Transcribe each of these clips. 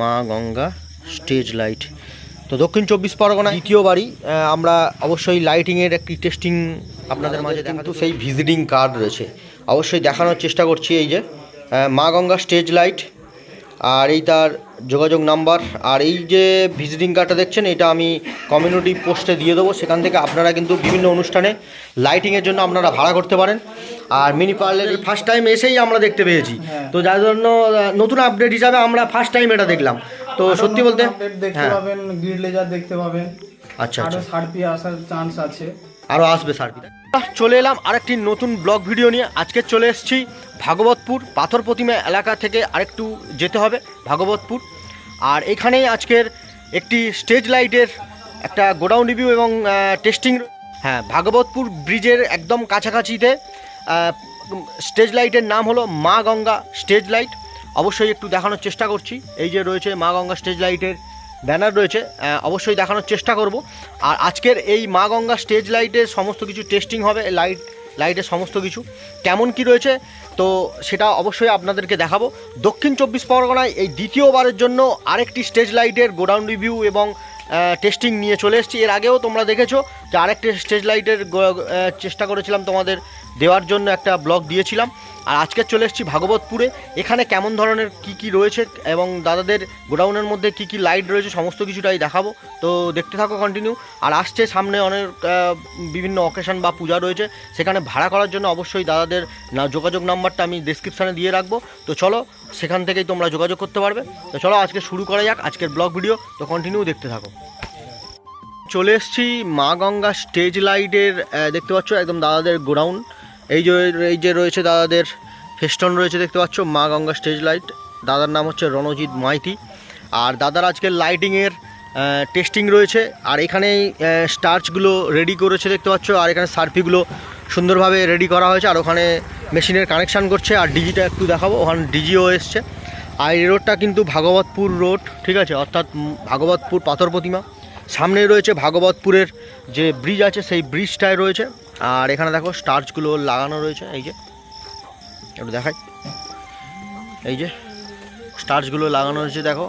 মা Ganga stage light তো দক্ষিণ চব্বিশ পরগনা দ্বিতীয় বাড়ি আমরা অবশ্যই লাইটিংয়ের একটি টেস্টিং আপনাদের মাঝে কিন্তু সেই ভিজিটিং কার্ড রয়েছে। অবশ্যই দেখানোর চেষ্টা করছি এই যে মা গঙ্গা স্টেজ লাইট আর এই তার যোগাযোগ নাম্বার আর এই যে ভিজিটিং কার্ডটা দেখছেন এটা আমি কমিউনিটি পোস্টে দিয়ে দেবো। সেখান থেকে আপনারা কিন্তু বিভিন্ন অনুষ্ঠানে লাইটিংয়ের জন্য আপনারা ভাড়া করতে পারেন। আর মিনি পার্লার ফার্স্ট টাইম এসেই আমরা দেখতে পেয়েছি। তো যার জন্য নতুন আপডেট হিসাবে আমরা ফার্স্ট টাইম এটা দেখলাম। তো সত্যি বলতে দেখতে হ্যাঁ। পাবেন গ্রিড লেজার দেখতে পাবেন। আচ্ছা আরও আচ্ছা সার্পি আসার চান্স আছে। আরও আসবে সার্ভি চলে এলাম আরেকটি নতুন ব্লগ ভিডিও নিয়ে। আজকে চলে এসেছি ভাগবতপুর, পাথর প্রতিমা এলাকা থেকে আরেকটু যেতে হবে ভাগবতপুর। আর এখানেই আজকের একটি স্টেজ লাইটের একটা গোডাউন রিভিউ এবং টেস্টিং হ্যাঁ ভাগবতপুর ব্রিজের একদম কাছাকাছিতে স্টেজ লাইটের নাম হলো মা গঙ্গা স্টেজ লাইট। অবশ্যই একটু দেখানোর চেষ্টা করছি। এই যে রয়েছে মা গঙ্গা স্টেজ লাইটের ব্যানার রয়েছে অবশ্যই দেখানোর চেষ্টা করব। আর আজকের এই মা গঙ্গা স্টেজ লাইটের সমস্ত কিছু টেস্টিং হবে, লাইট লাইটের সমস্ত কিছু। কেমন কি রয়েছে, তো সেটা অবশ্যই আপনাদেরকে দেখাবো। দক্ষিণ চব্বিশ পরগনায় এই দ্বিতীয়বারের জন্য আরেকটি স্টেজ লাইটের গোডাউন রিভিউ এবং টেস্টিং নিয়ে চলে এসেছি। এর আগেও তোমরা দেখেছ যে আরেকটি স্টেজ লাইটের চেষ্টা করেছিলাম তোমাদের দেওয়ার জন্য একটা ব্লগ দিয়েছিলাম। আর আজকে চলে এসেছি ভাগবতপুরে। এখানে কেমন ধরনের কি কি রয়েছে এবং দাদাদের গোডাউনের মধ্যে কি কি লাইট রয়েছে সমস্ত কিছুটাই দেখাবো। তো দেখতে থাকো কন্টিনিউ আর আসছে সামনে অনেক বিভিন্ন অকেশন বা পূজা রয়েছে। সেখানে ভাড়া করার জন্য অবশ্যই দাদাদের যোগাযোগ নাম্বারটা আমি ডিসক্রিপশানে দিয়ে রাখব। তো চলো, সেখান থেকেই তোমরা যোগাযোগ করতে পারবে। তো চলো, আজকে শুরু করা যাক আজকের ব্লগ ভিডিও তো কন্টিনিউ দেখতে থাকো। চলে এসেছি মা গঙ্গা স্টেজ লাইটের দেখতে পাচ্ছ একদম দাদাদের গোডাউন। এই যে এই যে রয়েছে দাদাদের ফেস্টন রয়েছে, দেখতে পাচ্ছ, মা গঙ্গা স্টেজ লাইট। দাদার নাম হচ্ছে রণজিৎ মাইতি। আর দাদার আজকে লাইটিংয়ের টেস্টিং রয়েছে। আর এখানেই স্টার্চগুলো রেডি করেছে, দেখতে পাচ্ছ। আর এখানে সার্ফিগুলো সুন্দরভাবে রেডি করা হয়েছে। আর ওখানে মেশিনের কানেকশান করছে। আর ডিজিটা একটু দেখাবো। ওখানে ডিজিও এসছে। আর এই রোডটা কিন্তু ভাগবতপুর রোড ঠিক আছে? অর্থাৎ ভাগবতপুর পাথর প্রতিমা। সামনে রয়েছে ভাগবতপুরের যে ব্রিজ আছে, সেই ব্রিজটায় রয়েছে। আর এখানে দেখো স্টার্চগুলো লাগানো রয়েছে, এই যে। একটু দেখাই। এই যে, স্টার্চগুলো লাগানো রয়েছে, দেখো।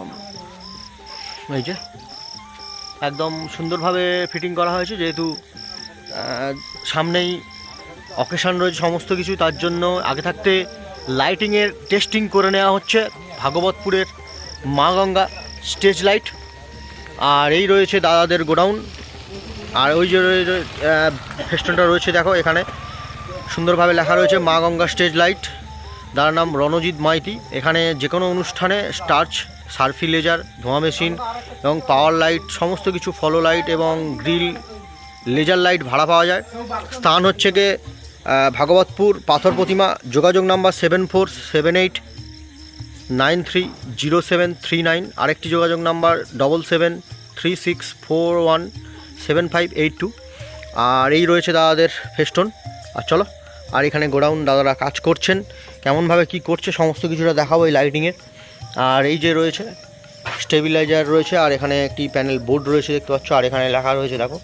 এই যে, একদম সুন্দরভাবে ফিটিং করা হয়েছে, যেহেতু সামনেই অকেশন রয়েছে সমস্ত কিছু, তার জন্য আগে থাকতে লাইটিংয়ের টেস্টিং করে নেওয়া হচ্ছে ভাগবতপুরের মা গঙ্গা স্টেজ লাইট। আর এই রয়েছে দাদাদের গোডাউন। আর ওই যে ফেস্টনটা রয়েছে, দেখো এখানে। সুন্দরভাবে লেখা রয়েছে মা গঙ্গা স্টেজ লাইট। দাদার নাম রণজিৎ মাইতি। এখানে যে কোনো অনুষ্ঠানে স্টার্চ সার্ফি লেজার ধোঁয়া মেশিন এবং পাওয়ার লাইট সমস্ত কিছু ফলো লাইট এবং গ্রিল লেজার লাইট ভাড়া পাওয়া যায়। স্থান হচ্ছে গিয়ে ভাগবতপুর, পাথর প্রতিমা, যোগাযোগ number seven four seven eight nine three zero seven three nine আরেকটি যোগাযোগ number double seven three six four one seven five eight two. আর এই রয়েছে দাদাদের ফেস্টন। আর চলো আর এখানে গোডাউন দাদারা কাজ করছেন। কেমনভাবে কি করছে সমস্ত কিছুটা দেখাবো এই লাইটিংয়ের আর এই যে রয়েছে স্টেবিলাইজার রয়েছে আর এখানে একটি প্যানেল বোর্ড রয়েছে দেখতে পাচ্ছ। আর এখানে লেখা রয়েছে দেখো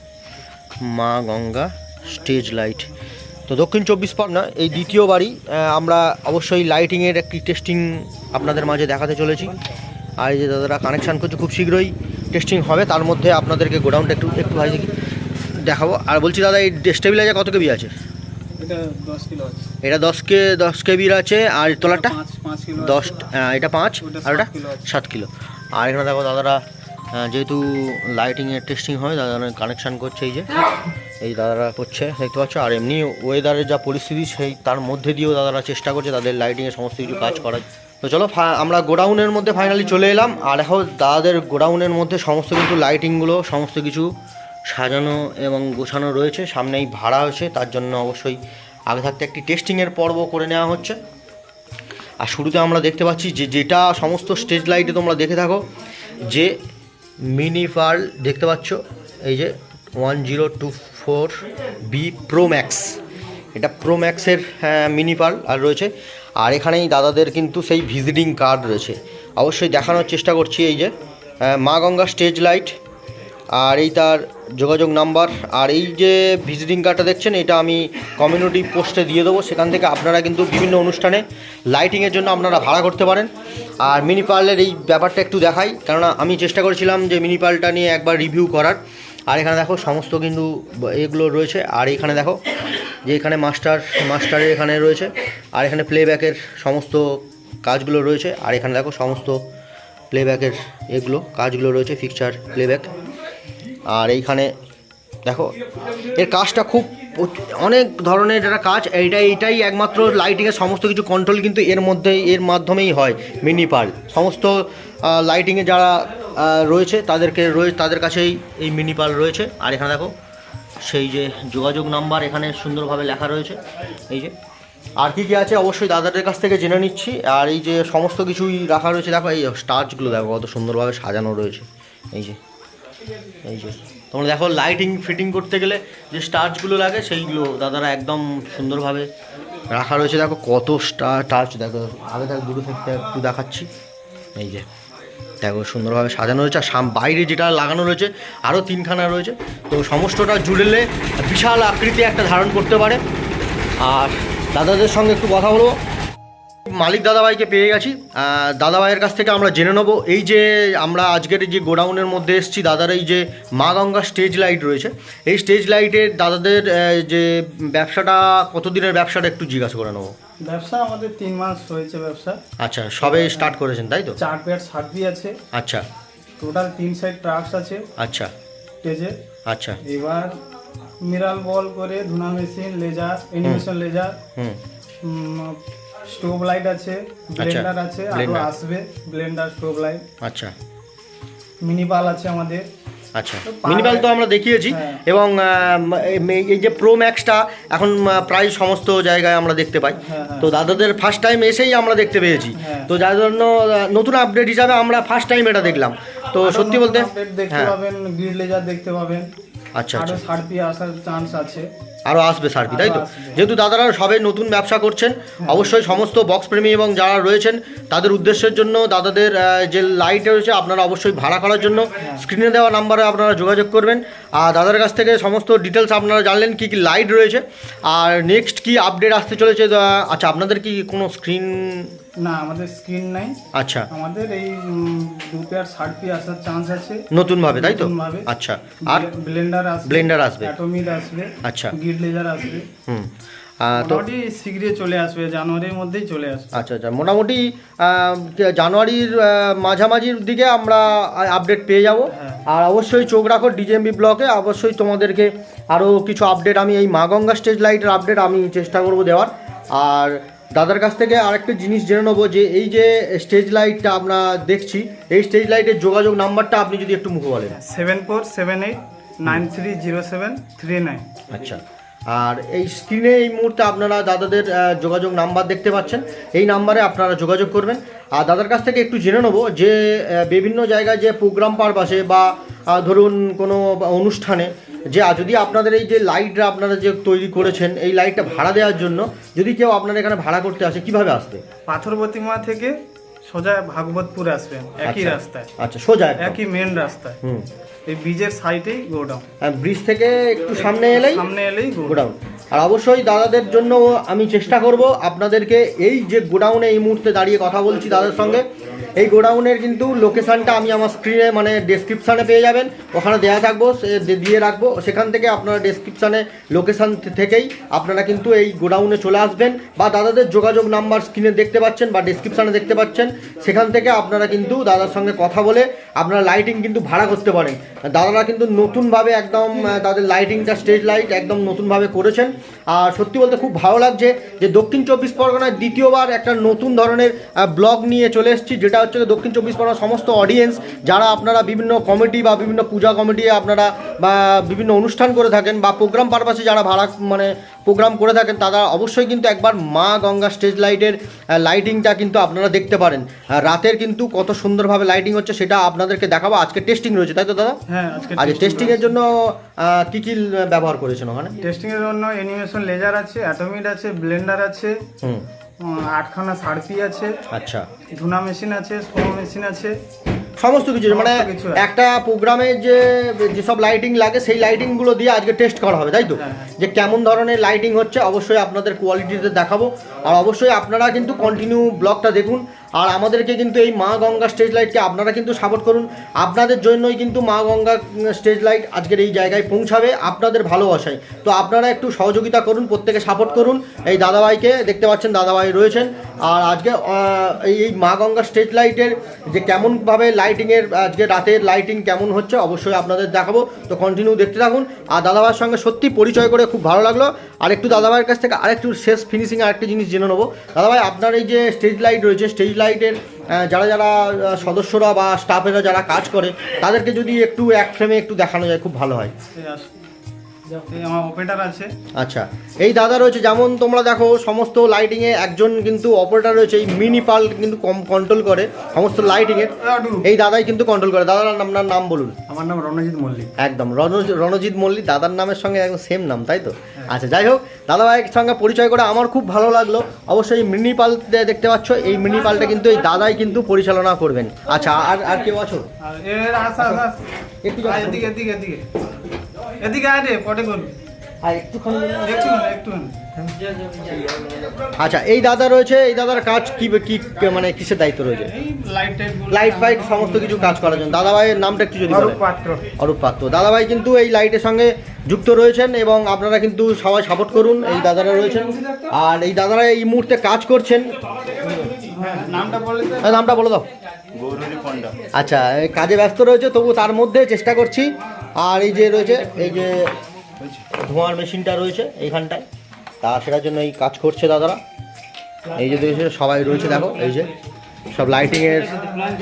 মা গঙ্গা স্টেজ লাইট। তো দক্ষিণ চব্বিশ পরগনা এই দ্বিতীয়বারই আহ, আমরা অবশ্যই লাইটিংয়ের একটি টেস্টিং আপনাদের মাঝে দেখাতে চলেছি। আর এই যে দাদারা কানেকশান করছে খুব শীঘ্রই। টেস্টিং হবে তার মধ্যে আপনাদেরকে গোডাউনটা একটু একটু ভাই দেখাবো। আর বলছি দাদা এই স্টেবিলাইজার কত কেবি আছে? এটা দশ কিলো আছে। এটা দশ কে দশ কেবির আছে আর তোলারটা পাঁচ দশ এটা পাঁচ আর ওটা সাত কিলো আছে। সাত কিলো। আর এখানে দেখো দাদারা যেহেতু লাইটিংয়ের টেস্টিং হয় দাদারা কানেকশান করছে এই যে। এই দাদারা করছে দেখতে পাচ্ছ? আর এমনি ওয়েদারের যা পরিস্থিতি সেই তার মধ্যে দিয়েও দাদারা চেষ্টা করছে তাদের লাইটিংয়ের সমস্ত কিছু কাজ করার। তো চলো আমরা গোডাউনের মধ্যে ফাইনালি চলে এলাম। আর এখন দাদাদের গোডাউনের মধ্যে সমস্ত কিছু লাইটিংগুলো সমস্ত কিছু সাজানো এবং গোছানো রয়েছে। সামনেই ভাড়া হয়েছে তার জন্য অবশ্যই আগে থাকতে একটি টেস্টিংয়ের পর্ব করে নেওয়া হচ্ছে। আর শুরুতে আমরা দেখতে পাচ্ছি যে, যেটা সমস্ত স্টেজ লাইটে তোমরা দেখে থাকো, যে মিনি পার্ল দেখতে পাচ্ছ, এই যে one zero two four B pro max এটা প্রো ম্যাক্সের মিনি পার্ল আর রয়েছে। আর এখানেই দাদাদের কিন্তু সেই ভিজিটিং কার্ড রয়েছে। অবশ্যই দেখানোর চেষ্টা করছি এই যে মা গঙ্গা স্টেজ লাইট আর এই তার যোগাযোগ নাম্বার আর এই যে ভিজিটিং কার্ডটা দেখছেন, এটা আমি কমিউনিটি পোস্টে দিয়ে দেবো। সেখান থেকে আপনারা কিন্তু বিভিন্ন অনুষ্ঠানে লাইটিংয়ের জন্য আপনারা ভাড়া করতে পারেন। আর মিনি পার্লের এই ব্যাপারটা একটু দেখাই, কেননা আমি চেষ্টা করেছিলাম যে মিনি পার্লটা নিয়ে একবার রিভিউ করার। আর এখানে দেখো সমস্ত কিন্তু এগুলো রয়েছে। আর এখানে দেখো যে এখানে মাস্টার মাস্টারের এখানে রয়েছে। আর এখানে প্লেব্যাকের সমস্ত কাজগুলো রয়েছে। আর এখানে দেখো সমস্ত প্লেব্যাকের এগুলো, কাজগুলো রয়েছে ফিকচার প্লেব্যাক আর এইখানে দেখো, এর কাজটা খুব অনেক ধরনের একটা কাজ। এইটা, এইটাই একমাত্র লাইটিংয়ের সমস্ত কিছু কন্ট্রোল কিন্তু এর মধ্যেই এর মাধ্যমেই হয় মিনি পাল সমস্ত লাইটিংয়ে যারা রয়েছে, তাদেরকে রয়ে তাদের কাছেই এই মিনি পাল রয়েছে। আর এখানে দেখো, সেই যে যোগাযোগ নাম্বার এখানে সুন্দরভাবে লেখা রয়েছে। এই যে আর কি কি আছে অবশ্যই দাদাদের কাছ থেকে জেনে নিচ্ছি। আর এই যে সমস্ত কিছুই রাখা রয়েছে, দেখো এই স্টার্চগুলো দেখো, কত সুন্দরভাবে সাজানো রয়েছে। এই যে এই যে। তোমরা দেখো লাইটিং ফিটিং করতে গেলে যে স্টার্চগুলো লাগে, সেইগুলো দাদারা একদম সুন্দরভাবে রাখা রয়েছে। দেখো কত স্টার টার্চ দেখো, আগে দেখো, দূরে থেকে একটু দেখাচ্ছি। এই যে, দেখো সুন্দরভাবে সাজানো রয়েছে। আর সাম- বাইরে যেটা লাগানো রয়েছে আরও তিনখানা রয়েছে। তো সমস্তটা জুড়েলে বিশাল আকৃতি একটা ধারণ করতে পারে। আর দাদাদের সঙ্গে একটু কথা বলব। মালিক দাদাভাইকে পেয়ে গেছি। দাদাভাইয়ের কাছ থেকে আমরা জেনে নেব। এই যে আমরা আজকের যে গোডাউনের মধ্যে এসেছি দাদার এই যে মা গঙ্গা স্টেজ লাইট রয়েছে এই স্টেজ লাইটের দাদাদের যে ব্যবসাটা কতদিনের ব্যবসাটা একটু জিজ্ঞাসা করে নেব। ব্যবসা আমাদের তিন মাস হয়েছে ব্যবসা। আচ্ছা সবে স্টার্ট করেছেন তাই তো? চার পেয়ার সার্ভি আছে। আচ্ছা। টোটাল তিন সাইড ট্রাক্স আছে। আচ্ছা। স্টেজে আচ্ছা। এবার মিরাল বল করে ধুনা machine laser animation laser strobe light আছে ব্লেন্ডার আছে আরও আসবে ব্লেন্ডার স্টোভ লাইট আচ্ছা। মিনি পাল আছে আমাদের। আচ্ছা। মিনিমাল তো আমরা দেখিয়েছি। হ্যাঁ। এবং এই- যে প্রো ম্যাক্সটা এখন প্রায় সমস্ত জায়গায় আমরা দেখতে পাই। হ্যাঁ, হ্যাঁ। তো দাদাদের ফার্স্ট টাইম এসেই আমরা দেখতে পেয়েছি। তো যার জন্য নতুন আপডেট হিসাবে আমরা ফার্স্ট টাইম এটা দেখলাম। তো সত্যি বলতে দেখতে পাবেন গ্রিড লেজার দেখতে পাবেন। আচ্ছা আরও সার সার্ভি আসার চান্স আছে। আরও আসবে সার্ভি তাই তো? যেহেতু দাদারা সবে নতুন ব্যবসা করছেন অবশ্যই সমস্ত বক্স প্রেমী এবং যারা রয়েছেন তাদের উদ্দেশ্যের জন্য দাদাদের যে লাইট রয়েছে আপনারা অবশ্যই ভাড়া করার জন্য স্ক্রিনে দেওয়া নাম্বারে আপনারা যোগাযোগ করবেন। আর দাদার কাছ থেকে সমস্ত ডিটেলস আপনারা জানলেন কি কি লাইট রয়েছে। আর নেক্সট কি আপডেট আসতে চলেছে আচ্ছা আপনাদের কি কোনো স্ক্রিন না আমাদের স্ক্রিন নাই। আচ্ছা। আমাদের এই উম, দু পেয়ার সার্ভি আসার চান্স আছে। নতুনভাবে তাই তো? আচ্ছা আর ব্লেন্ডার আসবে Blender আসবে। অ্যাটমিক আসবে আচ্ছা। গ্রিড লেজার আসবে। মোটামুটি শীঘ্রই চলে আসবে জানুয়ারির মধ্যেই চলে আসবে। আচ্ছা আচ্ছা। মোটামুটি জানুয়ারির মাঝামাঝির দিকে আমরা আপডেট পেয়ে যাব। হ্যাঁ। আর অবশ্যই চোখ রাখো ডিজেএমবি ব্লকে অবশ্যই তোমাদেরকে আরও কিছু আপডেট আমি এই মা গঙ্গা স্টেজ লাইটের আপডেট আমি চেষ্টা করব দেওয়ার। আর দাদার কাছ থেকে আরেকটা জিনিস জেনে নেব যে এই যে স্টেজ লাইটটা আমরা দেখছি এই স্টেজ লাইটের যোগাযোগ নাম্বারটা আপনি যদি একটু মুখে বলেন। Seven four seven eight nine three zero seven three nine. আচ্ছা। আর এই স্ক্রিনে এই মুহূর্তে আপনারা দাদাদের যোগাযোগ নাম্বার দেখতে পাচ্ছেন। এই নাম্বারে আপনারা যোগাযোগ করবেন। আর দাদার কাছ থেকে একটু জেনে নেব যে বিভিন্ন জায়গায় যে প্রোগ্রাম পারপাসে বা ধরুন কোনো অনুষ্ঠানে যে যদি আপনাদের এই যে লাইটটা আপনারা যে তৈরি করেছেন, এই লাইটটা ভাড়া দেওয়ার জন্য যদি কেউ আপনার এখানে ভাড়া করতে আসে, কীভাবে আসবে? পাথর প্রতিমা থেকে সোজা ভাগবতপুর আসবেন একই আচ্ছা। রাস্তায়। আচ্ছা সোজা একই মেন রাস্তায়। হুম। এই ব্রিজের সাইডেই গোডাউন। ব্রিজ থেকে একটু সামনে এলেই সামনে এলেই গোডাউন। গোডাউন। আর অবশ্যই দাদাদের জন্য আমি চেষ্টা করব আপনাদেরকে এই যে গোডাউনে এই মুহূর্তে দাঁড়িয়ে কথা বলছি দাদার সঙ্গে। এই গোডাউনের কিন্তু লোকেশানটা আমি আমার স্ক্রিনে মানে ডেসক্রিপশানে পেয়ে যাবেন। ওখানে দেওয়া থাকব দিয়ে রাখব। সেখান থেকে আপনারা ডেসক্রিপশানে লোকেশান থেকেই আপনারা কিন্তু এই গোডাউনে চলে আসবেন বা দাদাদের যোগাযোগ নাম্বার স্ক্রিনে দেখতে পাচ্ছেন বা ডেসক্রিপশানে দেখতে পাচ্ছেন। সেখান থেকে আপনারা কিন্তু দাদার সঙ্গে কথা বলে আপনারা লাইটিং কিন্তু ভাড়া করতে পারেন। দাদারা কিন্তু নতুনভাবে একদম তাদের লাইটিংটা স্টেজ লাইট একদম নতুনভাবে করেছেন। আর সত্যি বলতে খুব ভালো লাগছে যে দক্ষিণ চব্বিশ পরগনায় দ্বিতীয়বার একটা নতুন ধরনের ব্লগ নিয়ে চলে এসেছি, যেটা হচ্ছে দক্ষিণ চব্বিশ পরগনার সমস্ত অডিয়েন্স যারা আপনারা বিভিন্ন কমিটি বা বিভিন্ন পূজা কমিটি আপনারা বা বিভিন্ন অনুষ্ঠান করে থাকেন বা প্রোগ্রাম পারপাসে যারা ভাড়া মানে প্রোগ্রাম করে থাকেন তারা অবশ্যই কিন্তু একবার মা গঙ্গা স্টেজ লাইটের লাইটিংটা কিন্তু আপনারা দেখতে পারেন। রাতের কিন্তু কত সুন্দরভাবে লাইটিং হচ্ছে সেটা আপনাদেরকে দেখাবো। আজকে টেস্টিং রয়েছে তাই তো দাদা? হ্যাঁ আজকে আচ্ছা টেস্টিংয়ের জন্য কি কি ব্যবহার করেছেন ওখানে? টেস্টিং এর জন্য অ্যানিমেশন লেজার আছে অ্যাটমিক আছে ব্লেন্ডার আছে আটখানা সারপি আছে। আচ্ছা। ধুনা মেশিন আছে স্নো মেশিন আছে। সমস্ত কিছু মানে। একটা প্রোগ্রামে যে যেসব লাইটিং লাগে সেই লাইটিংগুলো দিয়ে আজকে টেস্ট করা হবে তাই তো? হ্যাঁ, হ্যাঁ। যে কেমন ধরনের লাইটিং হচ্ছে অবশ্যই আপনাদের কোয়ালিটিতে দেখাবো। আর অবশ্যই আপনারা কিন্তু কন্টিনিউ ব্লগটা দেখুন। আর আমাদেরকে কিন্তু এই মা গঙ্গা স্টেজ লাইটকে আপনারা কিন্তু সাপোর্ট করুন। আপনাদের জন্যই কিন্তু মা গঙ্গা স্টেজ লাইট আজকের এই জায়গায় পৌঁছাবে আপনাদের ভালোবাসায়। তো আপনারা একটু সহযোগিতা করুন, প্রত্যেকে সাপোর্ট করুন। এই দাদাভাইকে দেখতে পাচ্ছেন, দাদাভাই রয়েছেন। আর আজকে এই মা গঙ্গা স্টেজ লাইটের যে কেমনভাবে লাইটিংয়ের আজকে রাতের লাইটিং কেমন হচ্ছে অবশ্যই আপনাদের দেখাবো। তো কন্টিনিউ দেখতে থাকুন। আর দাদাভাইয়ের সঙ্গে সত্যি পরিচয় করে খুব ভালো লাগল। আর একটু দাদাভাইয়ের কাছ থেকে আরেকটু শেষ ফিনিশিং আরেকটা জিনিস জেনে নেব। দাদাভাই, আপনার এই যে স্টেজ লাইট রয়েছে স্টেজ লাইটের যারা যারা সদস্যরা বা স্টাফেরা যারা কাজ করে তাদেরকে যদি একটু এক ফ্রেমে একটু দেখানো যায় খুব ভালো হয়। এই আসো। এই আমার অপারেটার আছে। আচ্ছা এই দাদা রয়েছে যেমন তোমরা দেখো সমস্ত লাইটিংয়ে একজন কিন্তু অপারেটর রয়েছে এই মিনি পাল কিন্তু কম কন্ট্রোল করে সমস্ত লাইটিংয়ের এই দাদাই কিন্তু কন্ট্রোল করে। দাদার আপনার নাম বলুন। আমার নাম রণজিৎ মল্লিক। একদম রণ- রণজিৎ মল্লিক দাদার নামের সঙ্গে একদম সেম নাম তাই তো? আচ্ছা যাই হোক দাদাভাইয়ের সঙ্গে পরিচয় করে আমার খুব ভালো লাগল। অবশ্যই মিনি পাল দেখতে পাচ্ছ এই মিনি পালটা কিন্তু এই দাদাই কিন্তু পরিচালনা করবেন। আচ্ছা আর আর কেউ আছো। এদিকে এদিকে এদিকে এদিকে। আয় রে পটে করবি আর একটুখানি আচ্ছা এই দাদা রয়েছে এই দাদার কাজ কি কি মানে কিসের দায়িত্ব রয়েছে? লাইট ফাইট সমস্ত কিছু কাজ করার জন্য। দাদাভাইয়ের নামটা একটু যদি বলেন। অরূপ পাত্র। অরূপ পাত্র। দাদাভাই কিন্তু এই লাইটের সঙ্গে যুক্ত রয়েছেন এবং আপনারা কিন্তু সবাই সাপোর্ট করুন এই দাদারা রয়েছেন। আর এই দাদারা এই মুহূর্তে কাজ করছেন। হ্যাঁ নামটা বলে বলে দাও আচ্ছা এই কাজে ব্যস্ত রয়েছে তবু তার মধ্যে চেষ্টা করছি। আর এই যে রয়েছে এই যে ধোঁয়ার মেশিনটা রয়েছে এইখানটায়। তা সেটার জন্য এই কাজ করছে দাদারা। এই যে রয়েছে সবাই রয়েছে দেখো এই যে সব লাইটিংয়ের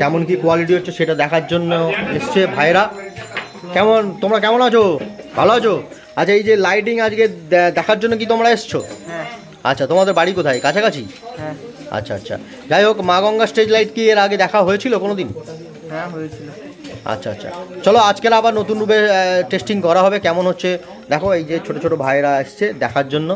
কেমন কি কোয়ালিটি হচ্ছে সেটা দেখার জন্য এসছে ভাইরা কেমন? তোমরা কেমন আছো? ভালো আছো? আচ্ছা এই যে লাইটিং আজকে দেখার জন্য কি তোমরা এসছো? হ্যাঁ। আচ্ছা তোমাদের বাড়ি কোথায়? কাছাকাছি? হ্যাঁ। আচ্ছা আচ্ছা। যাই হোক মা গঙ্গা স্টেজ লাইট কি এর আগে দেখা হয়েছিল কোনো দিন হ্যাঁ হয়েছিল। আচ্ছা আচ্ছা। চলো আজকের আবার নতুন রূপে টেস্টিং করা হবে কেমন হচ্ছে? দেখো, এই যে ছোট ছোট ভাইরা আসছে দেখার জন্য।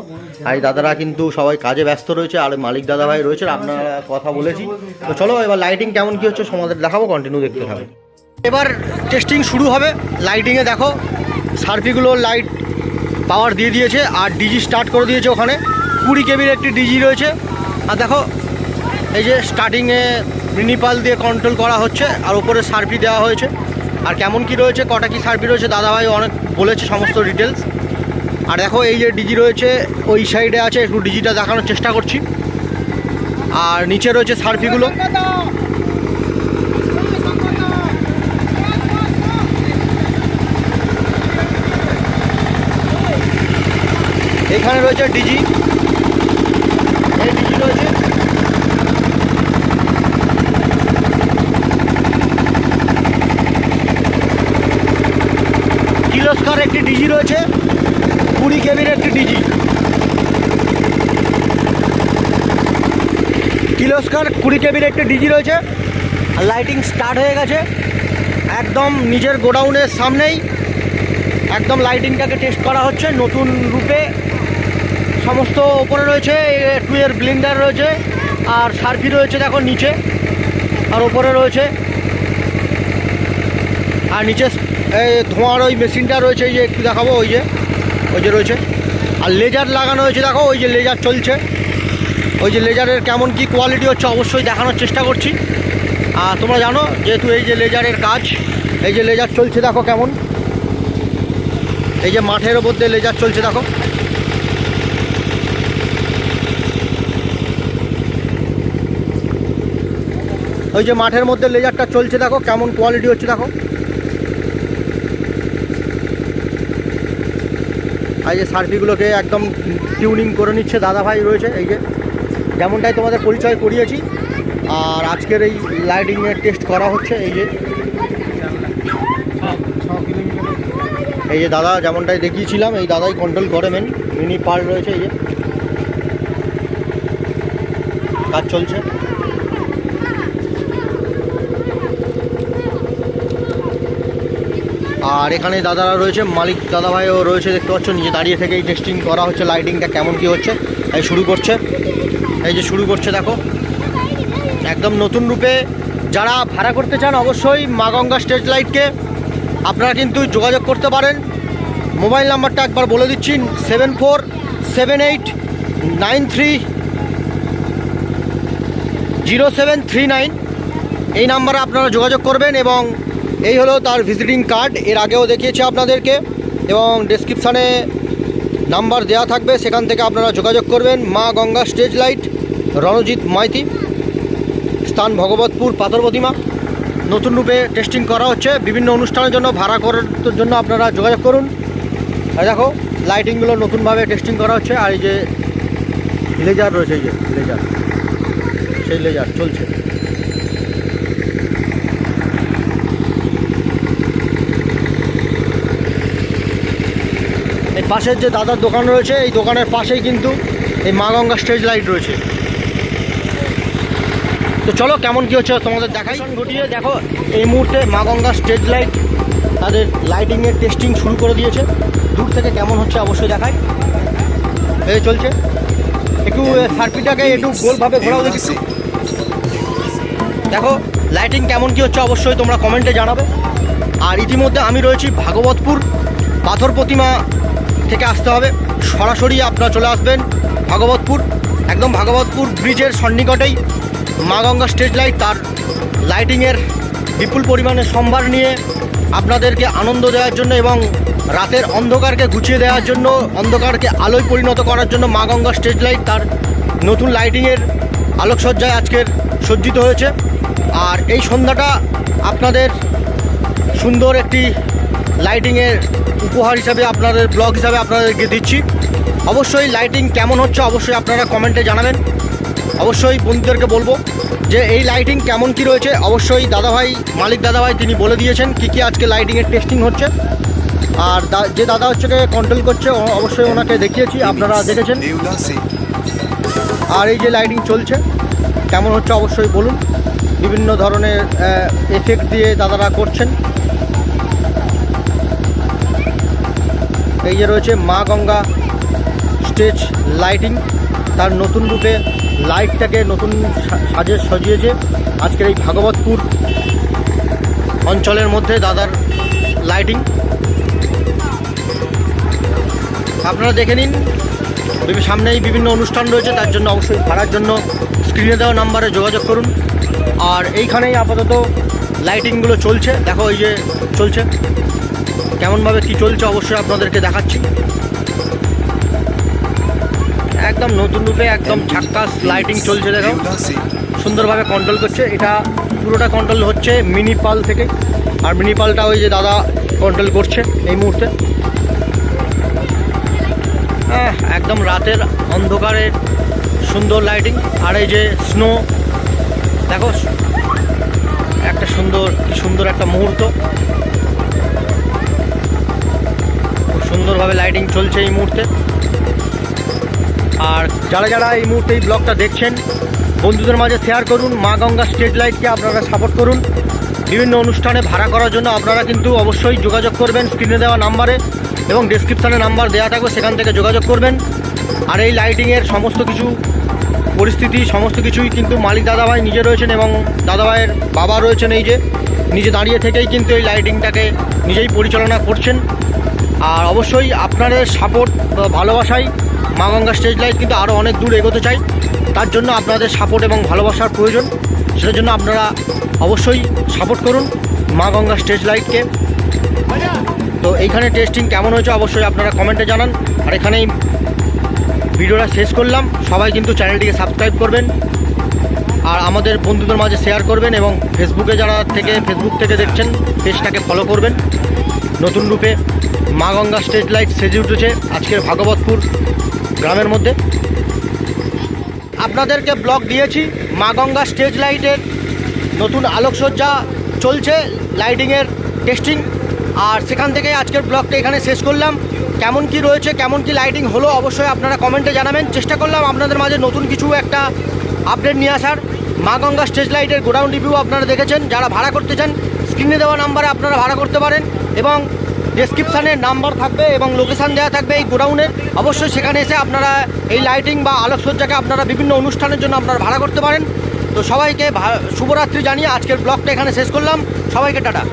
আর দাদারা কিন্তু সবাই কাজে ব্যস্ত রয়েছে, আর মালিক দাদা ভাই রয়েছে আপনারা কথা বলেছি। তো চলো, এবার লাইটিং কেমন কি হচ্ছে তোমাদের দেখাবো কন্টিনিউ দেখতে থাকো। এবার টেস্টিং শুরু হবে লাইটিংয়ে দেখো সার্ফিগুলোর লাইট পাওয়ার দিয়ে দিয়েছে, আর ডিজি স্টার্ট করে দিয়েছে ওখানে। কুড়ি কেবির একটি ডিজি রয়েছে। আর দেখো, এই যে স্টার্টিংয়ে মিনিপাল দিয়ে কন্ট্রোল করা হচ্ছে, আর ওপরে সার্ফি দেওয়া হয়েছে। আর কেমন কি রয়েছে, কটা কি সার্ভি রয়েছে, দাদাভাই অনেক বলেছে সমস্ত ডিটেলস আর দেখো, এই যে ডিজি রয়েছে, ওই সাইডে আছে, একটু ডিজিটা দেখানোর চেষ্টা করছি। আর নিচে রয়েছে সার্ভিগুলো এখানে রয়েছে ডিজি এই ডিজি রয়েছে কিলোস্কার একটি ডিজি রয়েছে, কুড়ি কেবির একটি ডিজি। কিলোস্কার কুড়ি কেবির একটি ডিজি রয়েছে লাইটিং স্টার্ট হয়ে গেছে। একদম নিজের গোডাউনের সামনেই একদম লাইটিংটাকে টেস্ট করা হচ্ছে, নতুন রূপে। সমস্ত ওপরে রয়েছে টুয়ের ব্লিন্ডার রয়েছে, আর সার্ফি রয়েছে দেখো নিচে, আর ওপরে রয়েছে। আর নিচে ধোঁয়ার ওই মেশিনটা রয়েছে, এই যে একটু দেখাবো, ওই যে ওই যে রয়েছে। আর লেজার লাগানো হয়েছে, দেখো, ওই যে লেজার চলছে। ওই যে লেজারের কেমন কি কোয়ালিটি হচ্ছে, অবশ্যই দেখানোর চেষ্টা করছি। আর তোমরা জানো, যেহেতু এই যে লেজারের কাজ, এই যে লেজার চলছে, দেখো কেমন। এই যে মাঠের ওপর দিয়ে লেজার চলছে, দেখো। ওই যে মাঠের মধ্যে লেজারটা চলছে, দেখো, কেমন কোয়ালিটি হচ্ছে, দেখো। এই যে সার্ফিগুলোকে একদম টিউনিং করে নিচ্ছে দাদা ভাই রয়েছে, এই যে যেমনটাই তোমাদের পরিচয় করিয়েছি। আর আজকের এই লাইটিংয়ের টেস্ট করা হচ্ছে, এই যে। এই যে দাদা, যেমনটাই দেখিয়েছিলাম, এই দাদাই কন্ট্রোল করে মেন মিনি পার রয়েছে, এই যে। কাজ চলছে। আর এখানে দাদারা রয়েছে, মালিক দাদাভাইও রয়েছে, দেখতে পাচ্ছ নিজে দাঁড়িয়ে থেকেই টেস্টিং করা হচ্ছে লাইটিংটা কেমন কি হচ্ছে। এই শুরু করছে। এই যে শুরু করছে, দেখো। একদম নতুন রূপে। যারা ভাড়া করতে চান, অবশ্যই মা গঙ্গা স্ট্রিট লাইটকে আপনারা কিন্তু যোগাযোগ করতে পারেন। মোবাইল নাম্বারটা একবার বলে দিচ্ছি seven four seven eight nine three zero seven three nine এই নাম্বারে আপনারা যোগাযোগ করবেন এবং এই হলো তার ভিজিটিং কার্ড এর আগেও দেখিয়েছি আপনাদেরকে এবং ডেসক্রিপশানে নাম্বার দেওয়া থাকবে, সেখান থেকে আপনারা যোগাযোগ করবেন। মা গঙ্গা স্টেজ লাইট, রণজিৎ মাইতি, স্থান ভগবতপুর, পাথর প্রতিমা। নতুন রূপে টেস্টিং করা হচ্ছে। বিভিন্ন অনুষ্ঠানের জন্য, ভাড়া করার জন্য আপনারা যোগাযোগ করুন। আর দেখো লাইটিংগুলো নতুনভাবে টেস্টিং করা হচ্ছে। আর এই যে লেজার রয়েছে, এই যে লেজার সেই লেজার চলছে। এই পাশের যে দাদার দোকান রয়েছে, এই দোকানের পাশেই কিন্তু এই মা গঙ্গা স্টেজ লাইট রয়েছে। তো চলো, কেমন কি হচ্ছে তোমাদের দেখাই। ঘটিয়ে দেখো, এই মুহূর্তে মা গঙ্গা স্টেজ লাইট তাদের লাইটিংয়ের টেস্টিং শুরু করে দিয়েছে। দূর থেকে কেমন হচ্ছে অবশ্যই দেখাই। এই চলছে। একটু সার্কিটটাকে একটু গোলভাবে ঘোরাও দেখি। দেখো লাইটিং কেমন কি হচ্ছে অবশ্যই তোমরা কমেন্টে জানাবে। আর ইতিমধ্যে আমি রয়েছি ভাগবতপুর পাথর প্রতিমা থেকে আসতে হবে। সরাসরি আপনারা চলে আসবেন ভাগবতপুর, একদম ভাগবতপুর ব্রিজের সন্নিকটেই মা গঙ্গা স্টেজ লাইট। তার লাইটিংয়ের বিপুল পরিমাণে সম্ভার নিয়ে আপনাদেরকে আনন্দ দেওয়ার জন্য এবং রাতের অন্ধকারকে গুছিয়ে দেওয়ার জন্য, অন্ধকারকে আলোয় পরিণত করার জন্য মা গঙ্গা স্টেজ লাইট তার নতুন লাইটিংয়ের আলোকসজ্জায় আজকের সজ্জিত হয়েছে। আর এই সন্ধ্যাটা আপনাদের সুন্দর একটি লাইটিংয়ের উপহার হিসাবে আপনাদের ব্লগ হিসাবে আপনাদেরকে দিচ্ছি। অবশ্যই লাইটিং কেমন হচ্ছে অবশ্যই আপনারা কমেন্টে জানাবেন। অবশ্যই বন্ধুদেরকে বলব যে এই লাইটিং কেমন কি রয়েছে? অবশ্যই দাদাভাই, মালিক দাদাভাই তিনি বলে দিয়েছেন কি কি আজকে লাইটিংয়ের টেস্টিং হচ্ছে। আর যে দাদা হচ্ছে কন্ট্রোল করছে অবশ্যই ওনাকে দেখিয়েছি, আপনারা দেখেছেন। আর এই যে লাইটিং চলছে, কেমন হচ্ছে অবশ্যই বলুন। বিভিন্ন ধরনের এফেক্ট দিয়ে দাদারা করছেন। এই যে রয়েছে মা গঙ্গা স্টেজ লাইটিং, তার নতুন রূপে লাইটটাকে নতুন সাজে সজিয়েছে আজকের এই ভাগবতপুর অঞ্চলের মধ্যে দাদার লাইটিং। আপনারা দেখে নিন সামনেই বিভিন্ন অনুষ্ঠান রয়েছে, তার জন্য অবশ্যই ভাড়ার জন্য স্ক্রিনে দেওয়া নাম্বারে যোগাযোগ করুন। আর এইখানেই আপাতত লাইটিংগুলো চলছে। দেখো ওই যে চলছে। কেমনভাবে কি চলছে অবশ্যই আপনাদেরকে দেখাচ্ছি। একদম নতুন রূপে একদম ঝাক্কাস লাইটিং চলছে, দেখো। সুন্দরভাবে কন্ট্রোল করছে। এটা পুরোটা কন্ট্রোল হচ্ছে মিনি পাল থেকে। আর মিনি পালটা ওই যে দাদা কন্ট্রোল করছে এই মুহূর্তে। হ্যাঁ একদম রাতের অন্ধকারে সুন্দর লাইটিং আর এই যে স্নো দেখো একটা সুন্দর সুন্দর একটা মুহূর্ত। খুব সুন্দরভাবে লাইটিং চলছে এই মুহূর্তে। আর যারা যারা এই মুহূর্তে এই ব্লগটা দেখছেন, বন্ধুদের মাঝে শেয়ার করুন, মা গঙ্গা স্ট্রিট লাইটকে আপনারা সাপোর্ট করুন। বিভিন্ন অনুষ্ঠানে ভাড়া করার জন্য আপনারা কিন্তু অবশ্যই যোগাযোগ করবেন স্ক্রিনে দেওয়া নাম্বারে এবং ডিসক্রিপশানে নাম্বার দেওয়া থাকবে, সেখান থেকে যোগাযোগ করবেন। আর এই লাইটিংয়ের সমস্ত কিছু পরিস্থিতি, সমস্ত কিছুই কিন্তু মালিক দাদাভাই নিজে রয়েছেন এবং দাদাভাইয়ের বাবা রয়েছেন এই যে, নিজে দাঁড়িয়ে থেকেই কিন্তু এই লাইটিংটাকে নিজেই পরিচালনা করছেন। আর অবশ্যই আপনাদের সাপোর্ট ভালোবাসাই মা গঙ্গা স্টেজ লাইট কিন্তু আরও অনেক দূর এগোতে চাই। তার জন্য আপনাদের সাপোর্ট এবং ভালোবাসার প্রয়োজন। সেটার জন্য আপনারা অবশ্যই সাপোর্ট করুন মা গঙ্গা স্টেজ লাইটকে তো এইখানে টেস্টিং কেমন হয়েছে অবশ্যই আপনারা কমেন্টে জানান। আর এখানেই ভিডিওটা শেষ করলাম। সবাই কিন্তু চ্যানেলটিকে সাবস্ক্রাইব করবেন আর আমাদের বন্ধুদের মাঝে শেয়ার করবেন এবং ফেসবুকে যারা থেকে ফেসবুক থেকে দেখছেন পেজটাকে ফলো করবেন। নতুন রূপে মা গঙ্গা স্টেজ লাইট সেজে উঠেছে আজকের ভাগবতপুর গ্রামের মধ্যে। আপনাদেরকে ব্লগ দিয়েছি, মা গঙ্গা স্টেজ লাইটের নতুন আলোকসজ্জা চলছে লাইটিংয়ের টেস্টিং আর সেখান থেকে আজকের ব্লগটা এখানে শেষ করলাম। কেমন কি রয়েছে, কেমন কি লাইটিং হলো অবশ্যই আপনারা কমেন্টে জানাবেন। চেষ্টা করলাম আপনাদের মাঝে নতুন কিছু একটা আপডেট নিয়ে আসার। মা গঙ্গা স্টেজ লাইটের গোডাউন রিভিউ আপনারা দেখেছেন, যারা ভাড়া করতে চান স্ক্রিনে দেওয়া নাম্বারে আপনারা ভাড়া করতে পারেন এবং ডেসক্রিপশানে নাম্বার থাকবে এবং লোকেশান দেওয়া থাকবে এই গোডাউনের অবশ্যই সেখানে এসে আপনারা এই লাইটিং বা আলোকসজ্জাকে আপনারা বিভিন্ন অনুষ্ঠানের জন্য আপনারা ভাড়া করতে পারেন। তো সবাইকে শুভরাত্রি জানিয়ে আজকের ব্লগটা এখানে শেষ করলাম। সবাইকে টাটা।